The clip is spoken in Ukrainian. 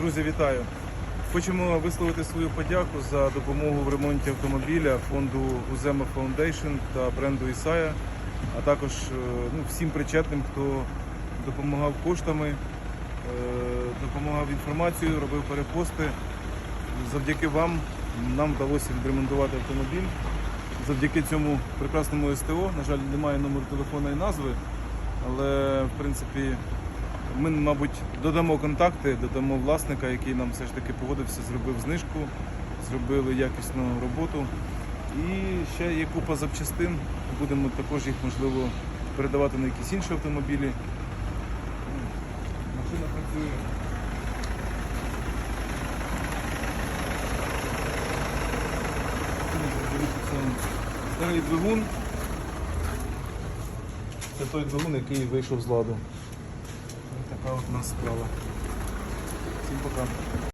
Друзі, вітаю! Хочемо висловити свою подяку за допомогу в ремонті автомобіля фонду Узема Foundation та бренду Ісая, а також е, ну, всім причетним, хто допомагав коштами, е, допомагав інформацією, робив перепости. Завдяки вам нам вдалося відремонтувати автомобіль. Завдяки цьому прекрасному СТО, на жаль, немає номеру телефона і назви, але в принципі ми, мабуть, додамо контакти, додамо власника, який нам все ж таки погодився, зробив знижку, зробили якісну роботу. І ще є купа запчастин. Будемо також їх можливо передавати на якісь інші автомобілі. Машина працює. Старий двигун. Це той двигун, який вийшов з ладу. Така от нас справа. Всім пока.